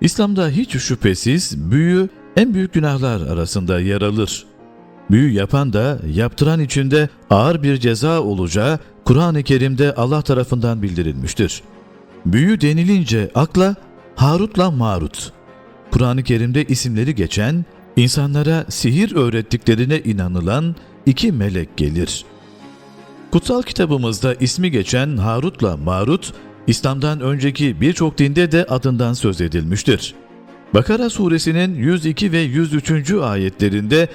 İslam'da hiç şüphesiz büyü en büyük günahlar arasında yer alır. Büyü yapan da yaptıran içinde ağır bir ceza olacağı Kur'an-ı Kerim'de Allah tarafından bildirilmiştir. Büyü denilince akla Harut'la Marut, Kur'an-ı Kerim'de isimleri geçen, insanlara sihir öğrettiklerine inanılan iki melek gelir. Kutsal kitabımızda ismi geçen Harut'la Marut, İslam'dan önceki birçok dinde de adından söz edilmiştir. Bakara suresinin 102 ve 103. ayetlerinde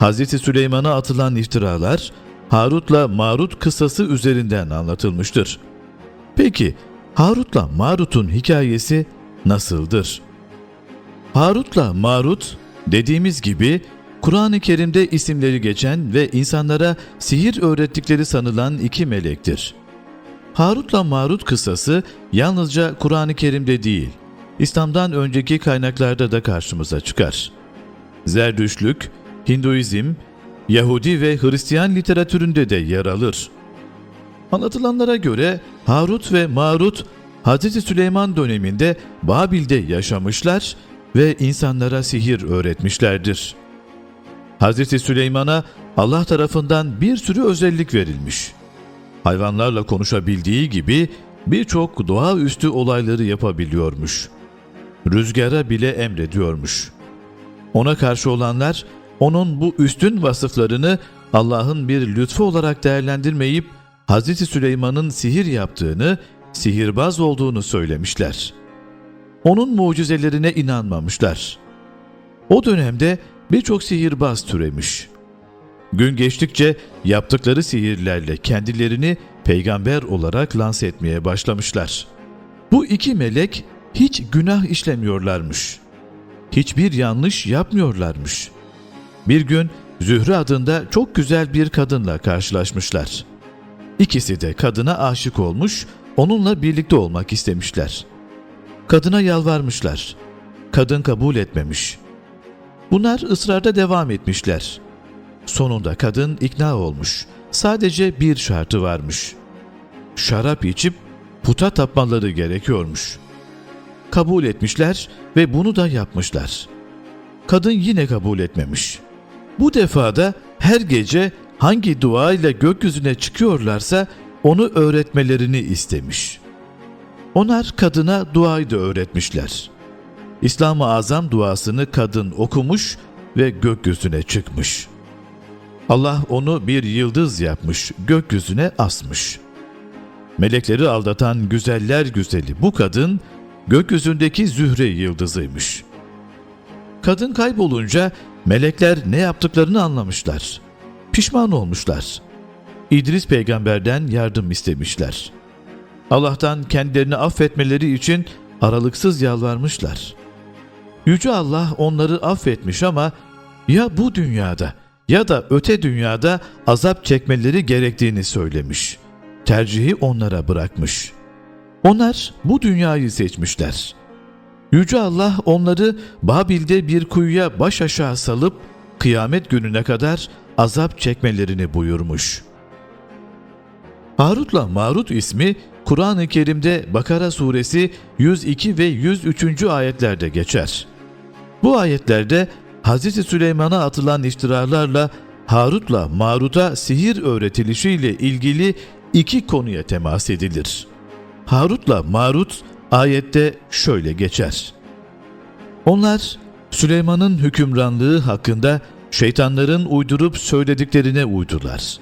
Hz. Süleyman'a atılan iftiralar Harut'la Marut kıssası üzerinden anlatılmıştır. Peki Harut'la Marut'un hikayesi nasıldır? Harut'la Marut dediğimiz gibi Kur'an-ı Kerim'de isimleri geçen ve insanlara sihir öğrettikleri sanılan iki melektir. Harut'la Marut kıssası yalnızca Kur'an-ı Kerim'de değil, İslam'dan önceki kaynaklarda da karşımıza çıkar. Zerdüşlük, Hinduizm, Yahudi ve Hristiyan literatüründe de yer alır. Anlatılanlara göre Harut ve Marut Hz. Süleyman döneminde Babil'de yaşamışlar ve insanlara sihir öğretmişlerdir. Hz. Süleyman'a Allah tarafından bir sürü özellik verilmiş. Hayvanlarla konuşabildiği gibi birçok doğaüstü olayları yapabiliyormuş. Rüzgara bile emrediyormuş. Ona karşı olanlar onun bu üstün vasıflarını Allah'ın bir lütfu olarak değerlendirmeyip Hz. Süleyman'ın sihir yaptığını, sihirbaz olduğunu söylemişler. Onun mucizelerine inanmamışlar. O dönemde birçok sihirbaz türemiş. Gün geçtikçe yaptıkları sihirlerle kendilerini peygamber olarak lanse etmeye başlamışlar. Bu iki melek hiç günah işlemiyorlarmış. Hiçbir yanlış yapmıyorlarmış. Bir gün Zühre adında çok güzel bir kadınla karşılaşmışlar. İkisi de kadına aşık olmuş, onunla birlikte olmak istemişler. Kadına yalvarmışlar. Kadın kabul etmemiş. Bunlar ısrarda devam etmişler. Sonunda kadın ikna olmuş. Sadece bir şartı varmış. Şarap içip puta tapmaları gerekiyormuş. Kabul etmişler ve bunu da yapmışlar. Kadın yine kabul etmemiş. Bu defada her gece hangi dua ile gökyüzüne çıkıyorlarsa onu öğretmelerini istemiş. Onlar kadına duayı da öğretmişler. İslam-ı Azam duasını kadın okumuş ve gökyüzüne çıkmış. Allah onu bir yıldız yapmış, gökyüzüne asmış. Melekleri aldatan güzeller güzeli bu kadın gökyüzündeki Zühre yıldızıymış. Kadın kaybolunca melekler ne yaptıklarını anlamışlar. Pişman olmuşlar. İdris peygamberden yardım istemişler. Allah'tan kendilerini affetmeleri için aralıksız yalvarmışlar. Yüce Allah onları affetmiş ama ya bu dünyada ya da öte dünyada azap çekmeleri gerektiğini söylemiş. Tercihi onlara bırakmış. Onlar bu dünyayı seçmişler. Yüce Allah onları Babil'de bir kuyuya baş aşağı salıp kıyamet gününe kadar azap çekmelerini buyurmuş. Harut'la Marut ismi Kur'an-ı Kerim'de Bakara suresi 102 ve 103. ayetlerde geçer. Bu ayetlerde Hz. Süleyman'a atılan iftiralarla Harut'la Marut'a sihir öğretilişiyle ilgili iki konuya temas edilir. Harut'la Marut ayette şöyle geçer. Onlar Süleyman'ın hükümranlığı hakkında şeytanların uydurup söylediklerine uydular.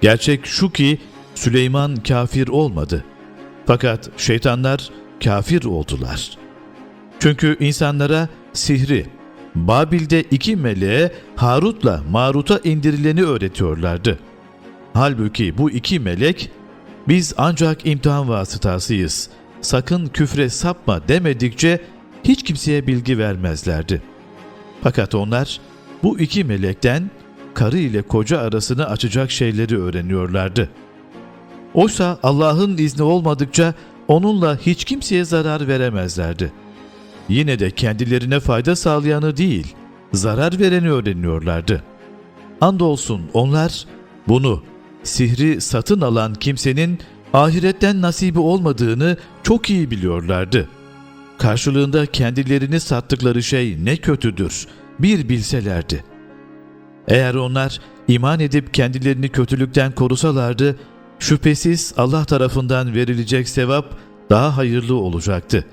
Gerçek şu ki Süleyman kafir olmadı. Fakat şeytanlar kafir oldular. Çünkü insanlara sihri, Babil'de iki meleğe Harut'la Marut'a indirileni öğretiyorlardı. Halbuki bu iki melek biz ancak imtihan vasıtasıyız. Sakın küfre sapma demedikçe hiç kimseye bilgi vermezlerdi. Fakat onlar bu iki melekten karı ile koca arasını açacak şeyleri öğreniyorlardı. Oysa Allah'ın izni olmadıkça onunla hiç kimseye zarar veremezlerdi. Yine de kendilerine fayda sağlayanı değil, zarar vereni öğreniyorlardı. Andolsun onlar bunu sihri satın alan kimsenin ahiretten nasibi olmadığını çok iyi biliyorlardı. karşılığında kendilerini sattıkları şey ne kötüdür bir bilselerdi. Eğer onlar iman edip kendilerini kötülükten korusalardı, şüphesiz Allah tarafından verilecek sevap daha hayırlı olacaktı.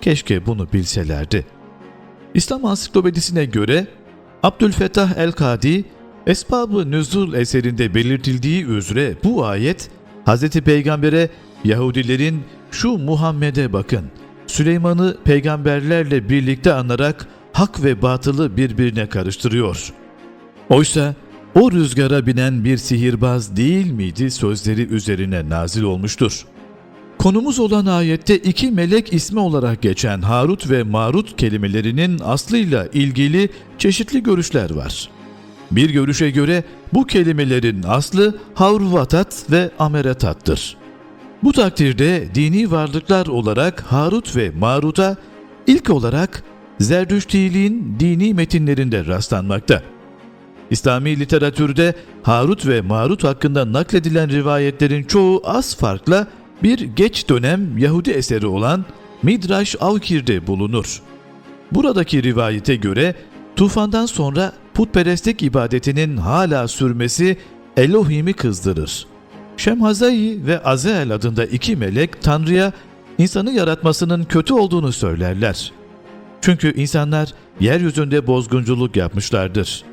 Keşke bunu bilselerdi. İslam Ansiklopedisine göre Abdülfettah el-Kadi, Esbab-ı Nüzul eserinde belirtildiği üzere bu ayet, Hz. Peygamber'e Yahudilerin şu Muhammed'e bakın, Süleyman'ı peygamberlerle birlikte anarak hak ve batılı birbirine karıştırıyor. Oysa o rüzgara binen bir sihirbaz değil miydi sözleri üzerine nazil olmuştur. Konumuz olan ayette iki melek ismi olarak geçen Harut ve Marut kelimelerinin aslıyla ilgili çeşitli görüşler var. Bir görüşe göre bu kelimelerin aslı Havruvatat ve Ameratattır. Bu takdirde dini varlıklar olarak Harut ve Marut'a ilk olarak Zerdüştiliğin dini metinlerinde rastlanmakta. İslami literatürde Harut ve Marut hakkında nakledilen rivayetlerin çoğu az farkla bir geç dönem Yahudi eseri olan Midrash Avkir'de bulunur. Buradaki rivayete göre tufandan sonra putperestlik ibadetinin hala sürmesi Elohim'i kızdırır. Şemhazai ve Azel adında iki melek Tanrı'ya insanı yaratmasının kötü olduğunu söylerler. Çünkü insanlar yeryüzünde bozgunculuk yapmışlardır.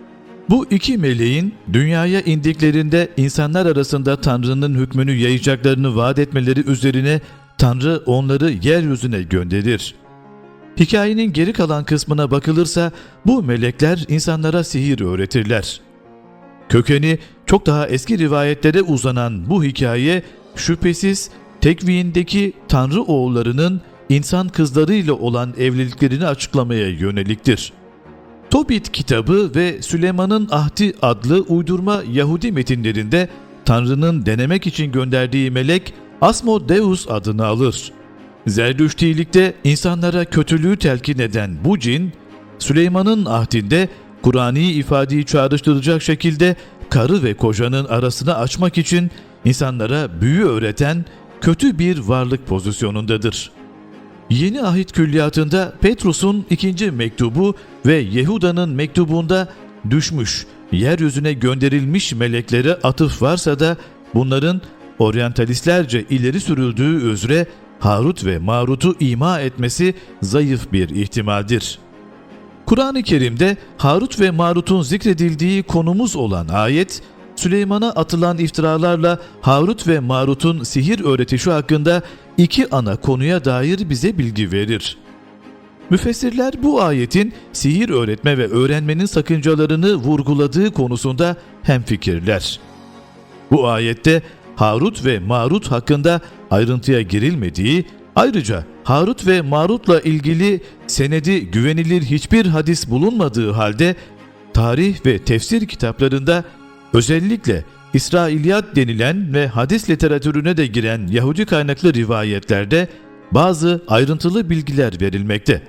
Bu iki meleğin dünyaya indiklerinde insanlar arasında Tanrı'nın hükmünü yayacaklarını vaat etmeleri üzerine Tanrı onları yeryüzüne gönderir. Hikayenin geri kalan kısmına bakılırsa bu melekler insanlara sihir öğretirler. Kökeni çok daha eski rivayetlere uzanan bu hikaye şüphesiz tekvindeki Tanrı oğullarının insan kızlarıyla olan evliliklerini açıklamaya yöneliktir. Tobit kitabı ve Süleyman'ın Ahdi adlı uydurma Yahudi metinlerinde Tanrı'nın denemek için gönderdiği melek Asmodeus adını alır. Zerdüştilikte insanlara kötülüğü telkin eden bu cin, Süleyman'ın ahdinde Kur'ani ifadeyi çağrıştıracak şekilde karı ve kocanın arasını açmak için insanlara büyü öğreten kötü bir varlık pozisyonundadır. Yeni ahit külliyatında Petrus'un ikinci mektubu ve Yehuda'nın mektubunda düşmüş, yeryüzüne gönderilmiş meleklere atıf varsa da bunların oryantalistlerce ileri sürüldüğü üzere Harut ve Marut'u ima etmesi zayıf bir ihtimaldir. Kur'an-ı Kerim'de Harut ve Marut'un zikredildiği konumuz olan ayet, Süleyman'a atılan iftiralarla Harut ve Marut'un sihir öğretişi hakkında iki ana konuya dair bize bilgi verir. Müfessirler bu ayetin sihir öğretme ve öğrenmenin sakıncalarını vurguladığı konusunda hemfikirler. Bu ayette Harut ve Marut hakkında ayrıntıya girilmediği, ayrıca Harut ve Marut'la ilgili senedi güvenilir hiçbir hadis bulunmadığı halde tarih ve tefsir kitaplarında özellikle İsrailiyat denilen ve hadis literatürüne de giren Yahudi kaynaklı rivayetlerde bazı ayrıntılı bilgiler verilmekte.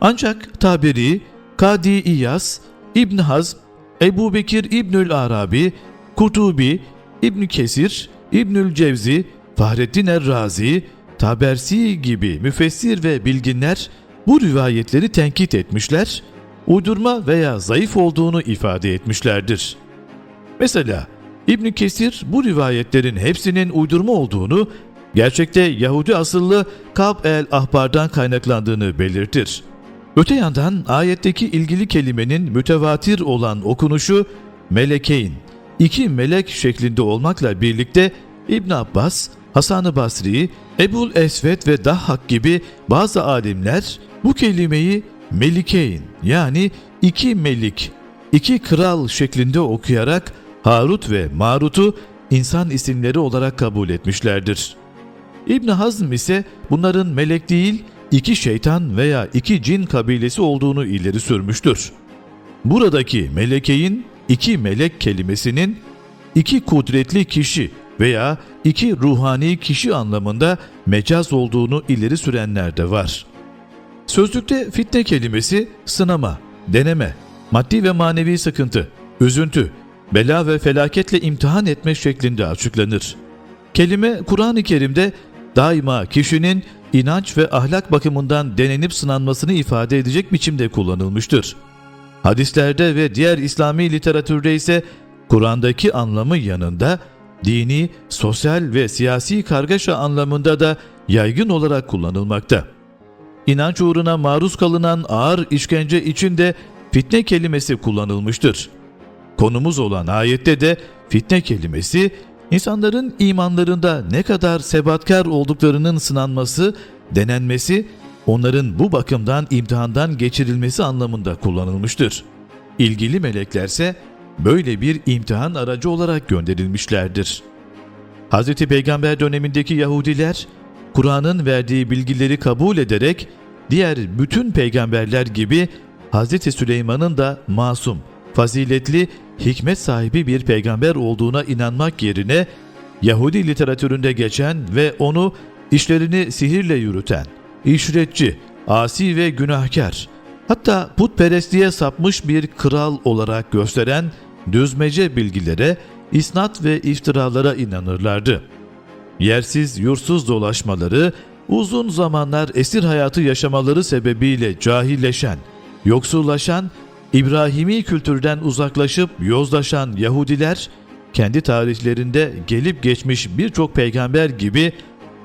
Ancak Taberi, Kadi İyas, İbn Hazm, Ebu Bekir İbnül Arabi, Kurtubi, İbn Kesir, İbnül Cevzi, Fahrettin Er-Razi, Tabersi gibi müfessir ve bilginler bu rivayetleri tenkit etmişler, uydurma veya zayıf olduğunu ifade etmişlerdir. Mesela İbn Kesir bu rivayetlerin hepsinin uydurma olduğunu, gerçekte Yahudi asıllı Kab el-Ahbar'dan kaynaklandığını belirtir. Öte yandan ayetteki ilgili kelimenin mütevatir olan okunuşu melekeyn, iki melek şeklinde olmakla birlikte İbn Abbas, Hasan-ı Basri, Ebul Esved ve Dahhak gibi bazı alimler bu kelimeyi melikeyn yani iki melik, iki kral şeklinde okuyarak Harut ve Marut'u insan isimleri olarak kabul etmişlerdir. İbn Hazm ise bunların melek değil, iki şeytan veya iki cin kabilesi olduğunu ileri sürmüştür. Buradaki melekeyin iki melek kelimesinin iki kudretli kişi veya iki ruhani kişi anlamında mecaz olduğunu ileri sürenler de var. Sözlükte fitne kelimesi sınama, deneme, maddi ve manevi sıkıntı, üzüntü, bela ve felaketle imtihan etmek şeklinde açıklanır. Kelime Kur'an-ı Kerim'de daima kişinin inanç ve ahlak bakımından denenip sınanmasını ifade edecek biçimde kullanılmıştır. Hadislerde ve diğer İslami literatürde ise Kur'an'daki anlamı yanında dini, sosyal ve siyasi kargaşa anlamında da yaygın olarak kullanılmakta. İnanç uğruna maruz kalınan ağır işkence için de fitne kelimesi kullanılmıştır. Konumuz olan ayette de fitne kelimesi insanların imanlarında ne kadar sebatkar olduklarının sınanması, denenmesi, onların bu bakımdan imtihandan geçirilmesi anlamında kullanılmıştır. İlgili meleklerse böyle bir imtihan aracı olarak gönderilmişlerdir. Hz. Peygamber dönemindeki Yahudiler, Kur'an'ın verdiği bilgileri kabul ederek diğer bütün peygamberler gibi Hz. Süleyman'ın da masum, faziletli, hikmet sahibi bir peygamber olduğuna inanmak yerine Yahudi literatüründe geçen ve onu işlerini sihirle yürüten, işretçi, asi ve günahkar, hatta putperestliğe sapmış bir kral olarak gösteren düzmece bilgilere, isnat ve iftiralara inanırlardı. Yersiz yursuz dolaşmaları, uzun zamanlar esir hayatı yaşamaları sebebiyle cahilleşen, yoksullaşan, İbrahimi kültürden uzaklaşıp yozlaşan Yahudiler, kendi tarihlerinde gelip geçmiş birçok peygamber gibi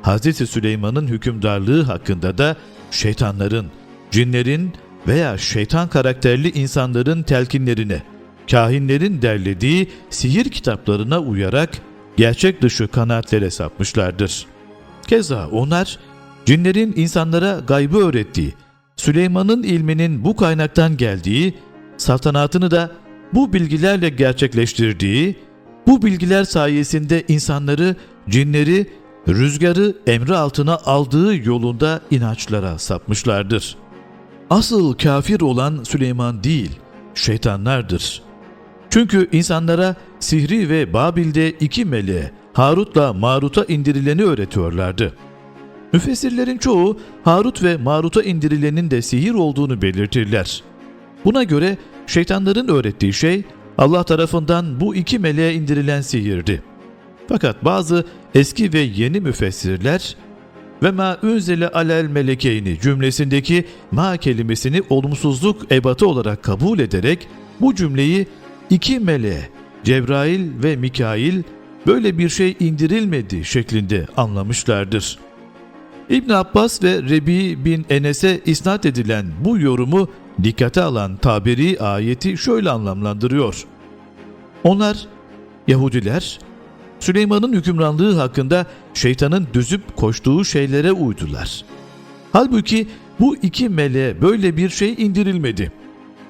Hz. Süleyman'ın hükümdarlığı hakkında da şeytanların, cinlerin veya şeytan karakterli insanların telkinlerine, kahinlerin derlediği sihir kitaplarına uyarak gerçek dışı kanaatlere sapmışlardır. Keza onlar cinlerin insanlara gaybı öğrettiği, Süleyman'ın ilminin bu kaynaktan geldiği, saltanatını da bu bilgilerle gerçekleştirdiği, bu bilgiler sayesinde insanları, cinleri, rüzgarı emri altına aldığı yolunda inançlara sapmışlardır. Asıl kafir olan Süleyman değil, şeytanlardır. Çünkü insanlara sihri ve Babil'de iki meleğe Harut'la Marut'a indirileni öğretiyorlardı. Müfessirlerin çoğu Harut ve Marut'a indirilenin de sihir olduğunu belirtirler. Buna göre şeytanların öğrettiği şey Allah tarafından bu iki meleğe indirilen sihirdi. Fakat bazı eski ve yeni müfessirler ve ma unzile alel melekeyni cümlesindeki ma kelimesini olumsuzluk ebatı olarak kabul ederek bu cümleyi iki meleğe Cebrail ve Mikail böyle bir şey indirilmedi şeklinde anlamışlardır. İbn Abbas ve Rebi bin Enes'e isnat edilen bu yorumu dikkate alan tabiri ayeti şöyle anlamlandırıyor. Onlar, Yahudiler, Süleyman'ın hükümranlığı hakkında şeytanın düzüp koştuğu şeylere uydular. Halbuki bu iki meleğe böyle bir şey indirilmedi.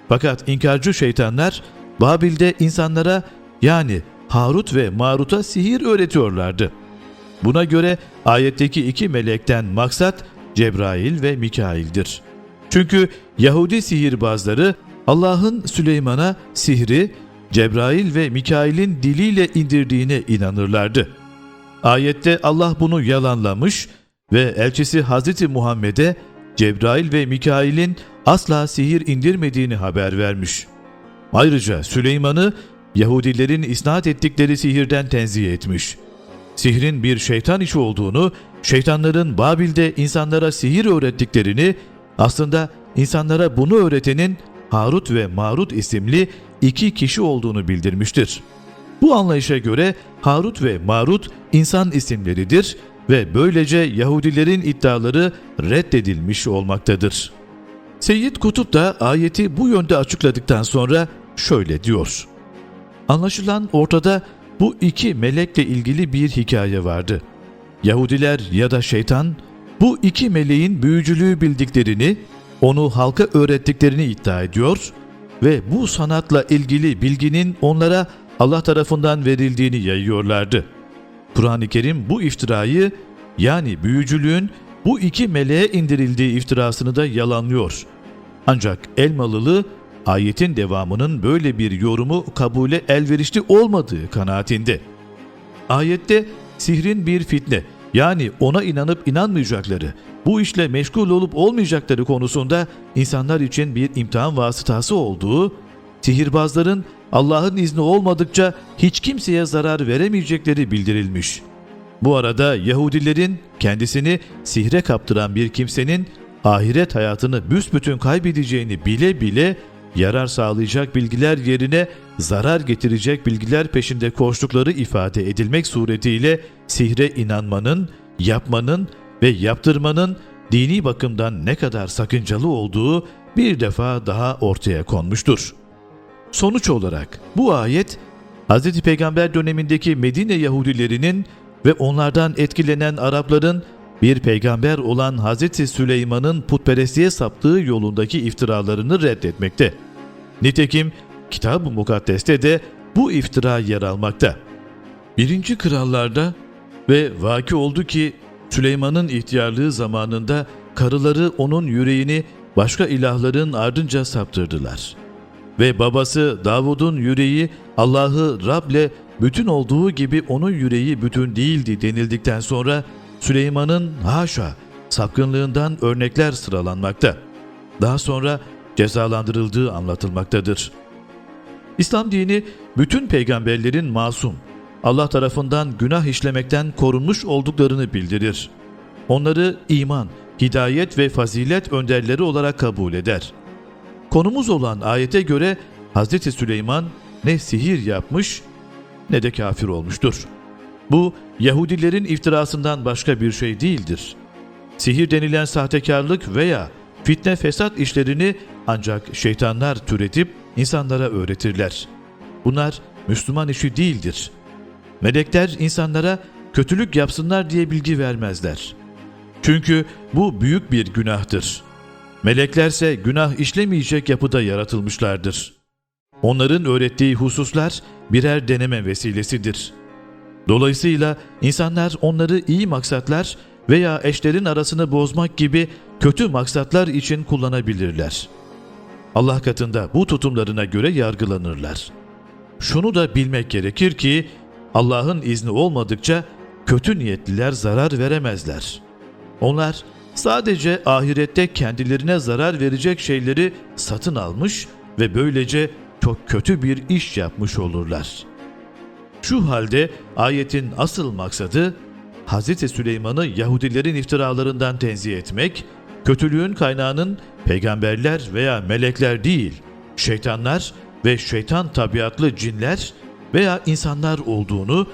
Fakat inkarcı şeytanlar Babil'de insanlara yani Harut ve Marut'a sihir öğretiyorlardı. Buna göre ayetteki iki melekten maksat Cebrail ve Mikail'dir. Çünkü Yahudi sihirbazları Allah'ın Süleyman'a sihri Cebrail ve Mikail'in diliyle indirdiğine inanırlardı. Ayette Allah bunu yalanlamış ve elçisi Hazreti Muhammed'e Cebrail ve Mikail'in asla sihir indirmediğini haber vermiş. Ayrıca Süleyman'ı Yahudilerin isnat ettikleri sihirden tenzih etmiş. Sihrin bir şeytan işi olduğunu, şeytanların Babil'de insanlara sihir öğrettiklerini, aslında insanlara bunu öğretenin Harut ve Marut isimli iki kişi olduğunu bildirmiştir. Bu anlayışa göre Harut ve Marut insan isimleridir ve böylece Yahudilerin iddiaları reddedilmiş olmaktadır. Seyyid Kutup da ayeti bu yönde açıkladıktan sonra şöyle diyor. Anlaşılan ortada bu iki melekle ilgili bir hikaye vardı. Yahudiler ya da şeytan bu iki meleğin büyücülüğü bildiklerini, onu halka öğrettiklerini iddia ediyor ve bu sanatla ilgili bilginin onlara Allah tarafından verildiğini yayıyorlardı. Kur'an-ı Kerim bu iftirayı yani büyücülüğün bu iki meleğe indirildiği iftirasını da yalanlıyor. Ancak Elmalılı ayetin devamının böyle bir yorumu kabule elverişli olmadığı kanaatinde. Ayette sihrin bir fitne yani ona inanıp inanmayacakları, bu işle meşgul olup olmayacakları konusunda insanlar için bir imtihan vasıtası olduğu, sihirbazların Allah'ın izni olmadıkça hiç kimseye zarar veremeyecekleri bildirilmiş. Bu arada Yahudilerin kendisini sihre kaptıran bir kimsenin ahiret hayatını büsbütün kaybedeceğini bile bile yarar sağlayacak bilgiler yerine zarar getirecek bilgiler peşinde koştukları ifade edilmek suretiyle sihre inanmanın, yapmanın ve yaptırmanın dini bakımdan ne kadar sakıncalı olduğu bir defa daha ortaya konmuştur. Sonuç olarak bu ayet Hz. Peygamber dönemindeki Medine Yahudilerinin ve onlardan etkilenen Arapların bir peygamber olan Hz. Süleyman'ın putperestliğe saptığı yolundaki iftiralarını reddetmekte. Nitekim Kitab-ı Mukaddes'te de bu iftira yer almakta. Birinci krallarda ve vaki oldu ki Süleyman'ın ihtiyarlığı zamanında karıları onun yüreğini başka ilahların ardınca saptırdılar. Ve babası Davud'un yüreği Allah'ı Rab'le bütün olduğu gibi onun yüreği bütün değildi denildikten sonra Süleyman'ın haşa sapkınlığından örnekler sıralanmakta. Daha sonra cezalandırıldığı anlatılmaktadır. İslam dini bütün peygamberlerin masum, Allah tarafından günah işlemekten korunmuş olduklarını bildirir. Onları iman, hidayet ve fazilet önderleri olarak kabul eder. Konumuz olan ayete göre Hz. Süleyman ne sihir yapmış ne de kafir olmuştur. Bu Yahudilerin iftirasından başka bir şey değildir. Sihir denilen sahtekarlık veya fitne fesat işlerini ancak şeytanlar türetip insanlara öğretirler. Bunlar Müslüman işi değildir. Melekler insanlara kötülük yapsınlar diye bilgi vermezler. Çünkü bu büyük bir günahtır. Meleklerse günah işlemeyecek yapıda yaratılmışlardır. Onların öğrettiği hususlar birer deneme vesilesidir. Dolayısıyla insanlar onları iyi maksatlar veya eşlerin arasını bozmak gibi kötü maksatlar için kullanabilirler. Allah katında bu tutumlarına göre yargılanırlar. Şunu da bilmek gerekir ki Allah'ın izni olmadıkça kötü niyetliler zarar veremezler. Onlar sadece ahirette kendilerine zarar verecek şeyleri satın almış ve böylece çok kötü bir iş yapmış olurlar. Şu halde ayetin asıl maksadı Hz. Süleyman'ı Yahudilerin iftiralarından tenzih etmek, kötülüğün kaynağının peygamberler veya melekler değil, şeytanlar ve şeytan tabiatlı cinler veya insanlar olduğunu,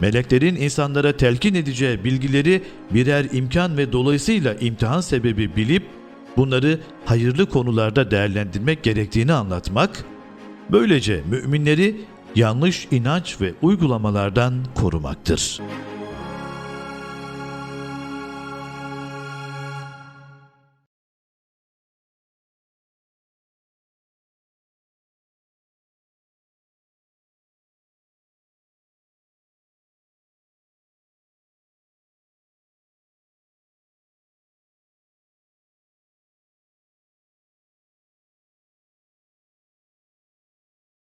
meleklerin insanlara telkin edeceği bilgileri birer imkan ve dolayısıyla imtihan sebebi bilip bunları hayırlı konularda değerlendirmek gerektiğini anlatmak, böylece müminleri yanlış inanç ve uygulamalardan korumaktır.